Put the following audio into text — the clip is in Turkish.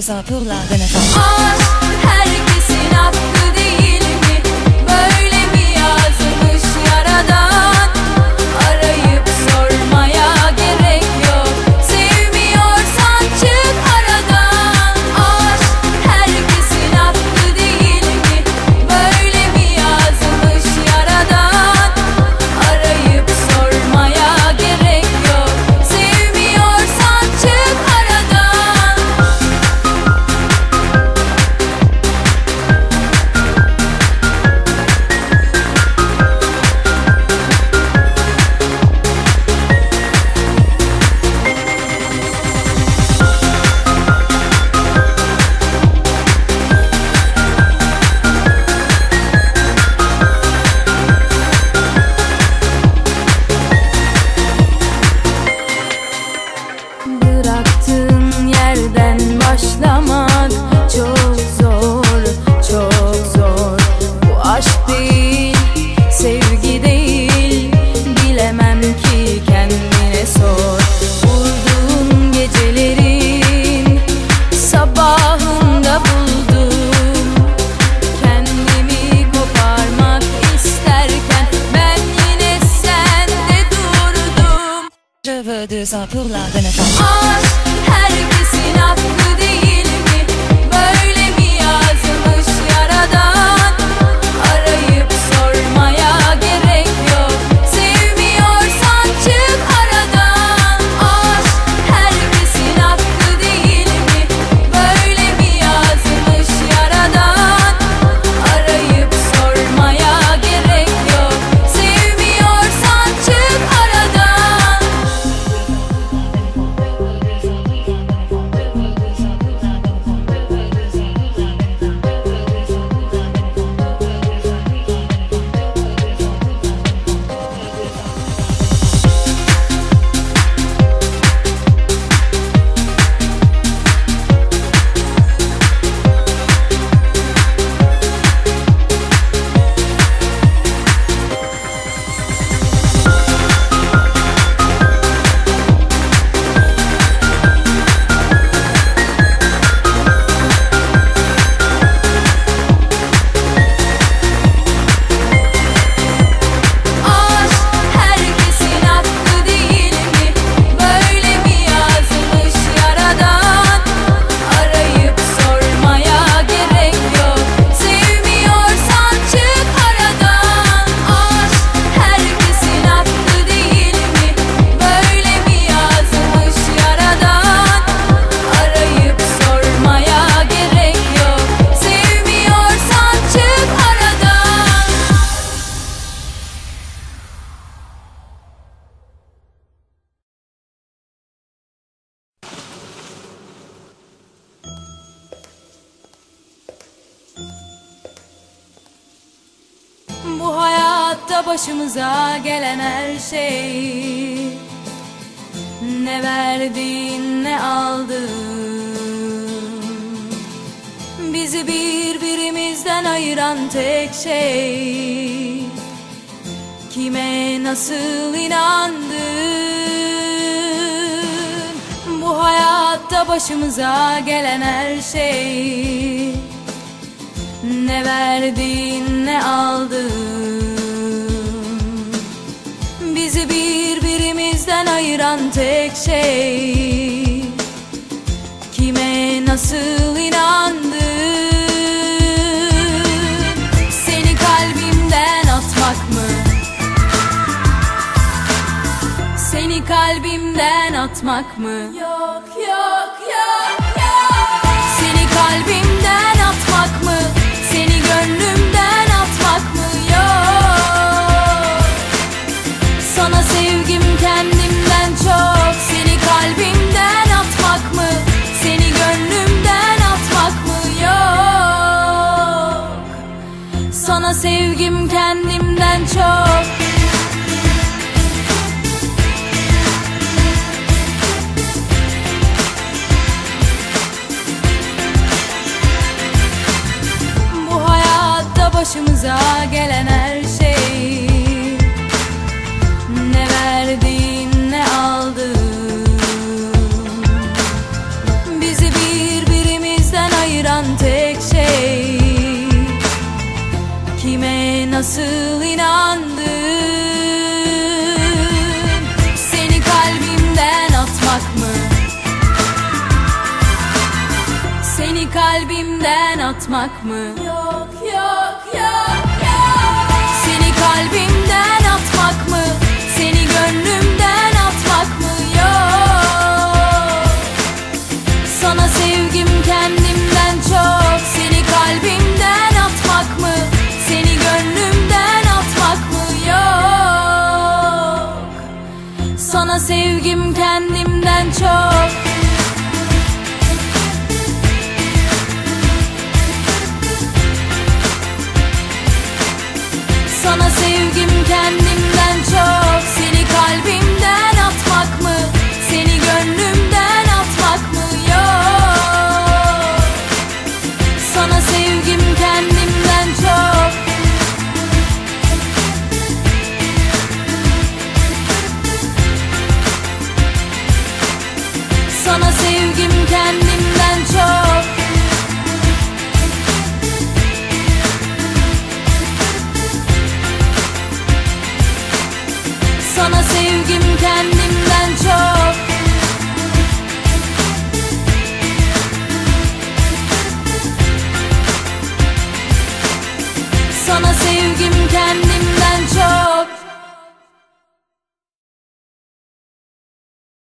deux ans pour la renaissance. deux ans pour la bénéfice. bu hayatta başımıza gelen her şey. Ne verdin ne aldın? Bizi birbirimizden ayıran tek şey. Kime nasıl inandın? Bu hayatta başımıza gelen her şey. Ne verdin ne aldın? ayıran tek şey Kime nasıl inandın? Seni kalbimden atmak mı? Seni kalbimden atmak mı? Yok. Sevgim kendimden çok nasıl inandın? Seni kalbimden atmak mı? Seni kalbimden atmak mı? Yok yok yok yok. Seni kalbimden atmak mı? Seni gönlümden atmak mı? Yok. Sana sevgim kendimden çok. Sana sevgim kendimden çok. Sana sevgim kendimden Sana sevgim kendimden çok. Sana sevgim kendimden